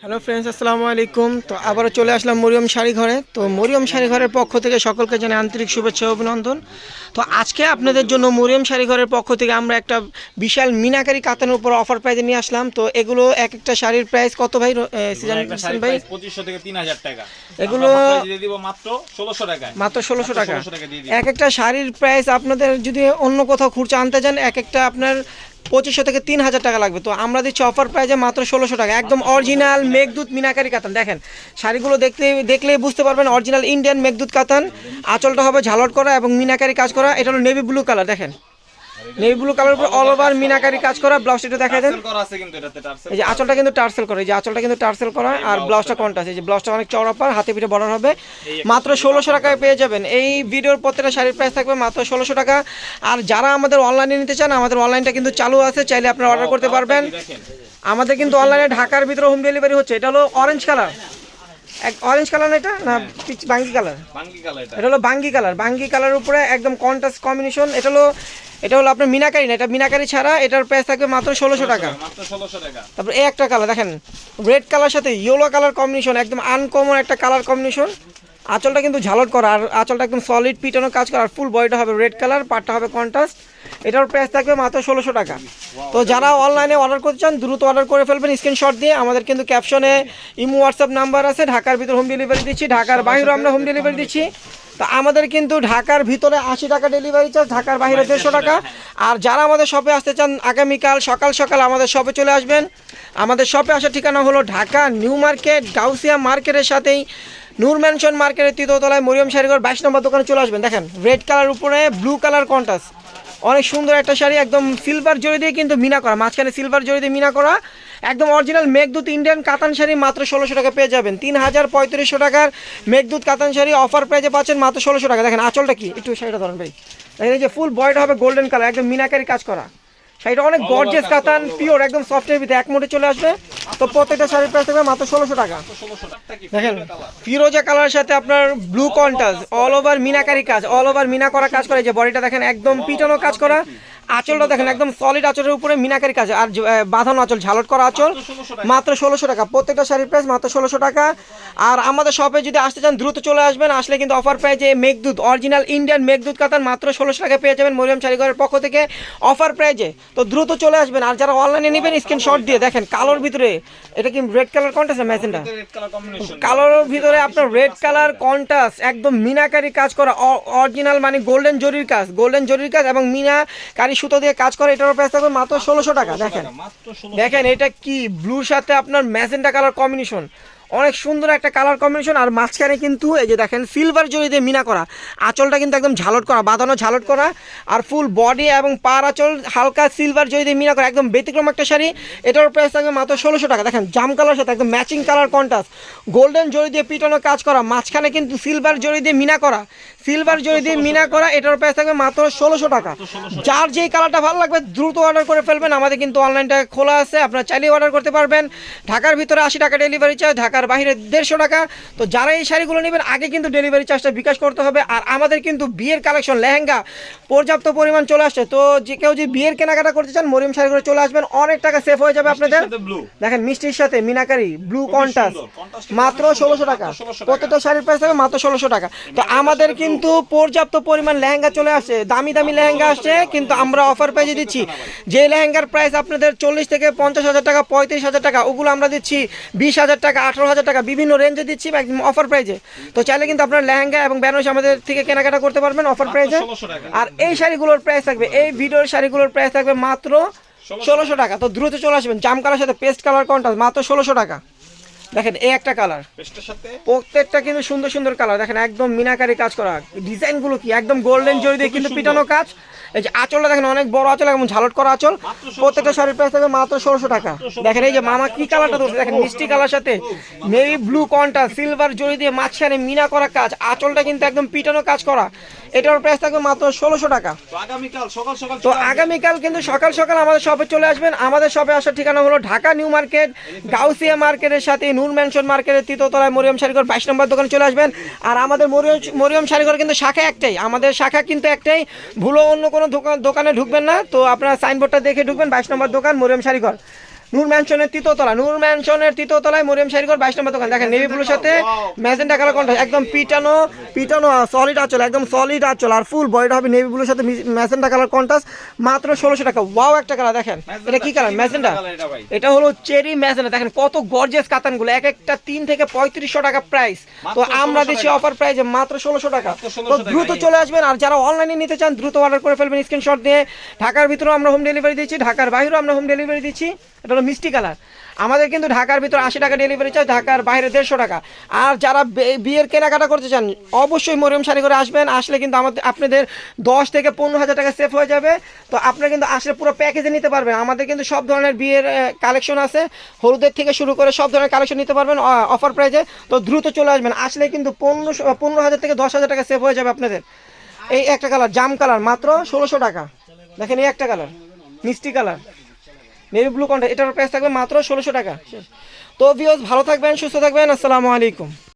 Hello friends আসসালামু আলাইকুম। তো আবারও চলে আসলাম মরিয়ম শাড়ি ঘরে। তো মরিয়ম শাড়ি ঘরের পক্ষ থেকে সকলকে জানাই আন্তরিক শুভেচ্ছা অভিনন্দন। তো আজকে আপনাদের জন্য মরিয়ম শাড়ি ঘরের পক্ষ থেকে আমরা একটা বিশাল মিনাকারি কাতানের উপর অফার প্রাইজে নিয়ে আসলাম। তো এগুলো এক একটা শাড়ির প্রাইস কত ভাই সিজন ভাই? 2500 থেকে 3000 টাকা। এগুলো- মাত্র 1600 টাকায়। মাত্র ষোলোশো টাকা। 1600 টাকা এক একটা শাড়ির প্রাইস আপনাদের যদি অন্য কোথাও খুরচা আনতে যান এক একটা আপনার পঁচিশশো থেকে তিন হাজার টাকা লাগবে। তো আমরা দিচ্ছি অফার প্রাইজে মাত্র ষোলোশো টাকা। একদম অরিজিনাল মেঘদূত মিনাকারি কাতান। দেখেন, শাড়িগুলো দেখতে, দেখলেই বুঝতে পারবেন অরিজিনাল ইন্ডিয়ান মেঘদূত কাতান। আঁচলটা হবে ঝালট করা এবং মিনাকারি কাজ করা। এটা হলো নেভি ব্লু কালার দেখেন। নেভি ব্লু কালার উপর অল ওভার মিনাকারি কাজ করা ব্লাউজটা একটু দেখা দেন। এই যে আঁচলটা কিন্তু টার্সেল করে এই যে আঁচলটা কিন্তু টার্সেল করা আর ব্লাউজটা কন্টাস এই যে ব্লাউজটা অনেক চওড়া পার হাতে পিঠে বর্ডার হবে। মাত্র ষোলোশো টাকায় পেয়ে যাবেন। এই ভিডিওর প্রত্যেকটা শাড়ির প্রাইস থাকবে মাত্র ষোলোশো টাকা। আর যারা আমাদের অনলাইনে নিতে চান আমাদের অনলাইনটা কিন্তু চালু আছে চাইলে আপনারা অর্ডার করতে পারবেন। আমাদের কিন্তু অনলাইনে ঢাকার ভিতরে হোম ডেলিভারি হচ্ছে এটা হলো অরেঞ্জ কালার অরেঞ্জ কালার এটা না পিচ বাঙ্গি কালার বাঙ্গি কালার এটা। হলো বাঙ্গি কালার বাঙ্গি কালারের উপরে একদম কন্ট্রাস্ট কম্বিনেশন এটা হলো এটা হলো আপনার মিনাকারি না এটা মিনাকারি ছাড়া এটার প্রাইস থাকবে মাত্র ষোলোশো টাকা। মাত্র 1600 টাকা। তারপর এই একটা কালার দেখেন রেড কালার সাথে ইয়েলো কালার কম্বিনেশন একদম আনকমন একটা কালার কম্বিনেশন আঁচলটা কিন্তু ঝালট করা আর আঁচলটা একদম সলিড পিটানো কাজ করা আর ফুল বডিটা হবে রেড কালার পাটটা হবে কন্ট্রাস্ট এটার প্রাইস থাকবে মাত্র ষোলোশো টাকা। তো যারা অনলাইনে অর্ডার করতে চান, দ্রুত অর্ডার করে ফেলবেন। স্ক্রিনশট দিয়ে আমাদের কিন্তু ক্যাপশনে ইমো হোয়াটসঅ্যাপ নাম্বার আছে। ঢাকার ভিতর হোম ডেলিভারি দিচ্ছি, ঢাকার বাইরেও আমরা হোম ডেলিভারি দিচ্ছি। তো আমাদের কিন্তু ঢাকার ভিতরে আশি টাকা ডেলিভারি চার্জ ঢাকার বাইরে দেড়শো টাকা। আর যারা আমাদের শপে আসতে চান, আগামীকাল সকাল সকাল আমাদের শপে চলে আসবেন। আমাদের শপে আসার ঠিকানা হলো ঢাকা নিউ মার্কেট, গাউসিয়া মার্কেটের সাথেই নূর ম্যানশন মার্কেটের তৃতীয়তলায় মরিয়ম শাড়িঘর বাইশ নম্বর দোকানে চলে আসবেন। দেখেন রেড কালার উপরে ব্লু কালার কন্টাস অনেক সুন্দর একটা শাড়ি, একদম সিলভার জড়ি দিয়ে কিন্তু মিনা করা, মাঝখানে সিলভার জড়ি দিয়ে মিনা করা। একদম অরিজিনাল মেঘদূত ইন্ডিয়ান কাতান শাড়ি, মাত্র ষোলোশো টাকা পেয়ে যাবেন। তিন হাজার পঁয়ত্রিশশো টাকার মেঘদূত কাতান শাড়ি অফার প্রাইজে পাচ্ছেন মাত্র ষোলোশো টাকা। দেখেন, আঁচলটা কি? একটু শাড়িটা ধরেন ভাই। এই যে ফুল বয়টা হবে গোল্ডেন কালার একদম মিনাকারি কাজ করা। শাড়িটা অনেক গর্জেস কাতান পিওর একদম সফটের ভিতরে এক মোটে চলে আসবে। তো প্রত্যেকটা শাড়ির প্রাইস থাকবে মাত্র ষোলোশো টাকা। 1600 টাকা। কি দেখেন ফিরোজা কালারের সাথে আপনার blue contrast all over meenakari কাজ অল ওভার মিনা করা কাজ করে যে বডিটা দেখেন একদম পিটানো কাজ করা। আঁচলটা দেখেন একদম সলিড আঁচলের উপরে মিনাকারি কাজ আর বাঁধানো আঁচল ঝালট করা আঁচল মাত্র ষোলোশো টাকা প্রত্যেকটা শাড়ির প্রাইস মাত্র ষোলোশো টাকা। আর আমাদের শপে যদি আসতে চান দ্রুত চলে আসবেন আসলে কিন্তু অফার প্রাইজে মেঘদূত অরিজিনাল ইন্ডিয়ান মেঘদূত কাতান মাত্র ষোলোশো টাকা পেয়ে যাবেন মরিয়ম শাড়িঘরের পক্ষ থেকে অফার প্রাইজে তো দ্রুত চলে আসবেন আর যারা অনলাইনে নেবেন স্ক্রিনশট দিয়ে দেখেন কালোর ভিতরে এটা কি রেড কালার কন্টেস্ট মেশিনটা রেড কালোর ভিতরে আপনার রেড কালার কন্টাস একদম মিনাকারি কাজ করা অরিজিনাল মানে গোল্ডেন জরির কাজ গোল্ডেন জরির কাজ এবং মিনাকারি সুতো দিয়ে কাজ করে এটার প্রাইস থাকবে মাত্র ষোলোশো টাকা দেখেন। দেখেন এটা কি ব্লুর সাথে আপনার ম্যাজেন্টা কালার কম্বিনেশন অনেক সুন্দর একটা কালার কম্বিনেশন আর মাঝখানে কিন্তু এই যে দেখেন সিলভার জড়ি দিয়ে মিনা করা। আঁচলটা কিন্তু একদম ঝালট করা বাঁধানো ঝালট করা। আর ফুল বডি এবং পার আঁচল হালকা সিলভার জড়ি দিয়ে মিনা করা একদম ব্যতিক্রম একটা শাড়ি। এটার প্রাইস থাকবে মাত্র ষোলোশো টাকা। দেখেন জাম কালার সাথে একদম matching colour contrast golden zari দিয়ে পিটানো কাজ করা মাঝখানে কিন্তু সিলভার জড়ি দিয়ে মিনা করা। সিলভার জড়ি দিয়ে মিনা করা এটার প্রাইস থাকবে মাত্র ষোলোশো টাকা। যার যেই কালারটা ভালো লাগবে দ্রুত অর্ডার করে ফেলবেন। আমাদের কিন্তু অনলাইনটা খোলা আছে আপনারা চাইলেই অর্ডার করতে পারবেন। ঢাকার ভিতরে আশি টাকা ডেলিভারি চার্জ ঢাকার বাইরে দেড়শো টাকা। তো যারা এই শাড়িগুলো নেবেন আগে কিন্তু ডেলিভারি চার্জটা বিকাশ করতে হবে। আর আমাদের কিন্তু বিয়ের কালেকশন লেহেঙ্গা পর্যাপ্ত পরিমাণ চলে আসছে। তো যে কেউ যদি বিয়ের কেনাকাটা করতে চান মরিয়ম শাড়িগুলো চলে আসবেন। অনেক টাকা সেভ হয়ে যাবে আপনাদের। দেখেন মিষ্টির সাথে মিনাকারি ব্লু কন্টাস মাত্র ষোলোশো টাকা। 1600 টাকা। প্রত্যেকটা শাড়ির প্রাইস থাকবে? মাত্র ষোলোশো টাকা। তো আমাদের কিন্তু পর্যাপ্ত পরিমাণ লেহেঙ্গা চলে আসছে। দামি দামি লেহেঙ্গা আসছে কিন্তু আমরা অফার প্রাইজে দিচ্ছি যে লেহেঙ্গার প্রাইস আপনাদের চল্লিশ থেকে পঞ্চাশ হাজার টাকা পঁয়ত্রিশ হাজার টাকা ওগুলো আমরা দিচ্ছি বিশ হাজার টাকা আঠারো হাজার টাকা বিভিন্ন রেঞ্জে দিচ্ছি একদম অফার প্রাইজে তো চাইলে কিন্তু আপনার লেহেঙ্গা এবং বেনারসি আমাদের থেকে কেনাকাটা করতে পারবেন অফার প্রাইজে 1600 আর এই শাড়িগুলোর প্রাইস থাকবে এই ভিডিওর শাড়িগুলোর প্রাইস থাকবে মাত্র ষোলোশো টাকা। তো দ্রুত চলে আসবেন জাম কালার সাথে পেস্ট কালার কন্টাস মাত্র ষোলোশো টাকা। দেখেন এই একটা কালার প্রত্যেকটা কিন্তু সুন্দর সুন্দর কালার দেখেন একদম মিনাকারি কাজ করা। ডিজাইনগুলো কি? একদম গোল্ডেন জরি দিয়ে কিন্তু পিটানো কাজ। এই যে আঁচলটা দেখেন অনেক বড় আঁচল এবং ঝালট করা আঁচল। প্রত্যেকটা শাড়ির প্রাইস থাকবে মাত্র ষোলোশো টাকা। দেখেন এই যে মামা কি কালারটা ধরছে? দেখেন মিষ্টি কালার সাথে মেরি ব্লু কন্টা সিলভার জরি দিয়ে মাঝখানে মিনা করা কাজ। আঁচলটা কিন্তু একদম পিটানো কাজ করা। এটার প্রাইস থাকবে মাত্র ষোলোশো টাকা। তো আগামীকাল কিন্তু সকাল সকাল আমাদের শপে চলে আসবেন। আমাদের শপে আসার ঠিকানা হলো ঢাকা নিউ মার্কেট গাউসিয়া মার্কেটের সাথে নূর ম্যানশন মার্কেটের তৃতীয়তলায় মরিয়ম শাড়িঘর বাইশ নম্বর দোকানে চলে আসবেন। আর আমাদের মরিয়ম মরিয়ম শাড়িঘর কিন্তু শাখা একটাই। আমাদের শাখা কিন্তু একটাই। ভুলো অন্য কোনো দোকান দোকানে ঢুকবেন না। তো আপনারা সাইনবোর্ডটা দেখে ঢুকবেন বাইশ নম্বর দোকান মরিয়ম শাড়িঘর। নূর ম্যানশনের তৃতীয়তলা নূর ম্যানশনের তৃতীয়তলায় মরিয়ম শাড়িঘর বাইশ নম্বর দোকান। দেখেন নেভি ব্লুর সাথে ম্যাজেন্টা কালার কন্ট্রাস্ট একদম পিটানো পিটানো সলিড আঁচল একদম সলিড আঁচল। আর ফুল বডিটা হবে নেভি ব্লুর সাথে ম্যাজেন্টা কালার কন্ট্রাস্ট মাত্র ষোলোশো টাকা। ওয়াও একটা কালার দেখেন। এটা কি কালার ম্যাজেন্টা এটা হলো চেরি ম্যাজেন্টা। দেখেন কত গর্জেস কাতানগুলো। এক একটা তিন থেকে পঁয়ত্রিশশো টাকা প্রাইস তো আমরা 1600 দিচ্ছি অফার প্রাইসে মাত্র ষোলোশো টাকা। তো দ্রুত চলে আসবেন। আর যারা অনলাইনে নিতে চান দ্রুত অর্ডার করে ফেলবেন স্ক্রিনশট দিয়ে। ঢাকার ভিতরেও আমরা হোম ডেলিভারি দিচ্ছি ঢাকার বাইরেও আমরা হোম ডেলিভারি দিচ্ছি। এটা হলো মিষ্টি কালার। আমাদের কিন্তু ঢাকার ভিতরে আশি টাকা ডেলিভারি চার্জ, ঢাকার বাইরে দেড়শো টাকা। আর যারা বিয়ের কেনাকাটা করতে চান, অবশ্যই মরিয়ম শাড়ি করে আসবেন। আসলে কিন্তু আমাদের আপনাদের দশ থেকে পনেরো হাজার টাকা সেফ হয়ে যাবে। তো আপনারা কিন্তু আসলে পুরো প্যাকেজে নিতে পারবেন। আমাদের কিন্তু সব ধরনের বিয়ের কালেকশন আছে। হলুদের থেকে শুরু করে সব ধরনের কালেকশন নিতে পারবেন অফার প্রাইজে তো দ্রুত চলে আসবেন। আসলে কিন্তু পনেরো পনেরো হাজার থেকে দশ হাজার টাকা সেভ হয়ে যাবে আপনাদের। এই একটা কালার জাম কালার মাত্র ষোলোশো টাকা। দেখেন এই একটা কালার মিষ্টি কালার নেভি ব্লু কন্ট্রাস্ট এটার প্রাইস থাকবে মাত্র ষোলোশো টাকা। তো ভিওস ভালো থাকবেন, সুস্থ থাকবেন, আসসালামু আলাইকুম।